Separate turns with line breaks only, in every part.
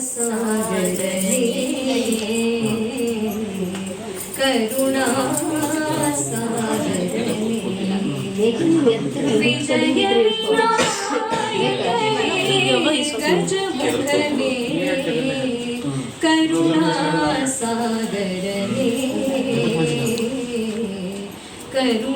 सागरने करुणा सागरने विजय करुणा सागरने करुणा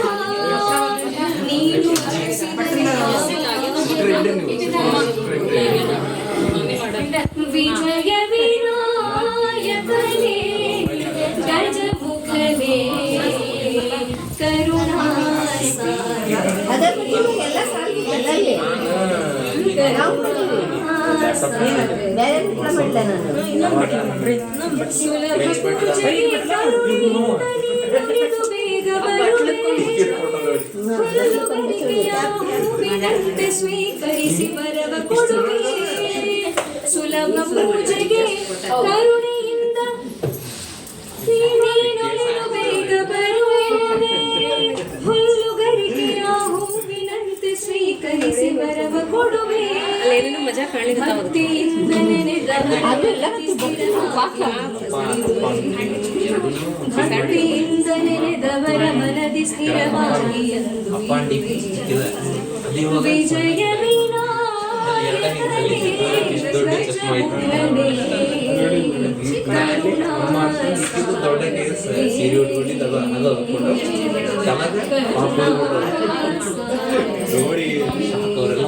ವಿಜಯ ವಿನಾಯಕನೇ ಗಜಮುಖನೇ ಕರುಣಾ
ಅದಕ್ಕೆ ನೀವು ಎಲ್ಲ ಸಾಲ್ತಿದ್ದಲ್ಲ ಇಲ್ಲಿ ನಾವು ಮಾಡಿದ್ವಿ. ಬೇರೆ ಬಿಟ್ಲ ಮಾಡ್ದೆ ನಾನು
ಹೂವಿನಂತೆ ಸ್ವೀಕರಿಸಿ ವರವ ಕೊಡುವೆ. ಸುಲಭ ಪೂಜೆಗೆ ಕರುಣೆಯಿಂದ ನೀನು ಬೇಗ ಬರುವೆ ಹುಲ್ಲುಗರಿಗೆಯ ಹೂವಿನಂತೆ ಸ್ವೀಕರಿಸಿ ವರವ ಕೊಡುವೆ.
ಮಜಾ
ಅದೆಲ್ಲ
ಭಕ್ತಿಯಿಂದ ನೆನೆದವರ ಮನದಿ ಸ್ಥಿರವಾಗಿ ವಿಜಯ
ಉಟ್ಕೊಂಡಿದ್ದಲ್ಲ ಅದು ಫೋಟೋ ಚೆನ್ನಾಗಿ ನೋಡಿ ಅವರೆಲ್ಲ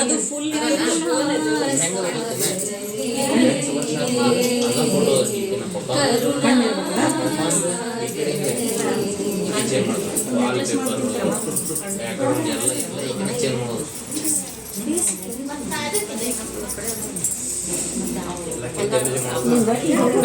ಅದು ಫುಲ್
ಅದ ಚೇಂಜ್ ಮಾಡೋದು ವಾಲ್ ಪೇಪರ್ ಬ್ಯಾಕ್ಗ್ರೌಂಡ್ ಎಲ್ಲ ಎಲ್ಲ ಈಗ ಚೇಂಜ್ ಮಾಡೋದು. ಎಲ್ಲ ಕೆಟ್ಟ ಮಾಡೋದು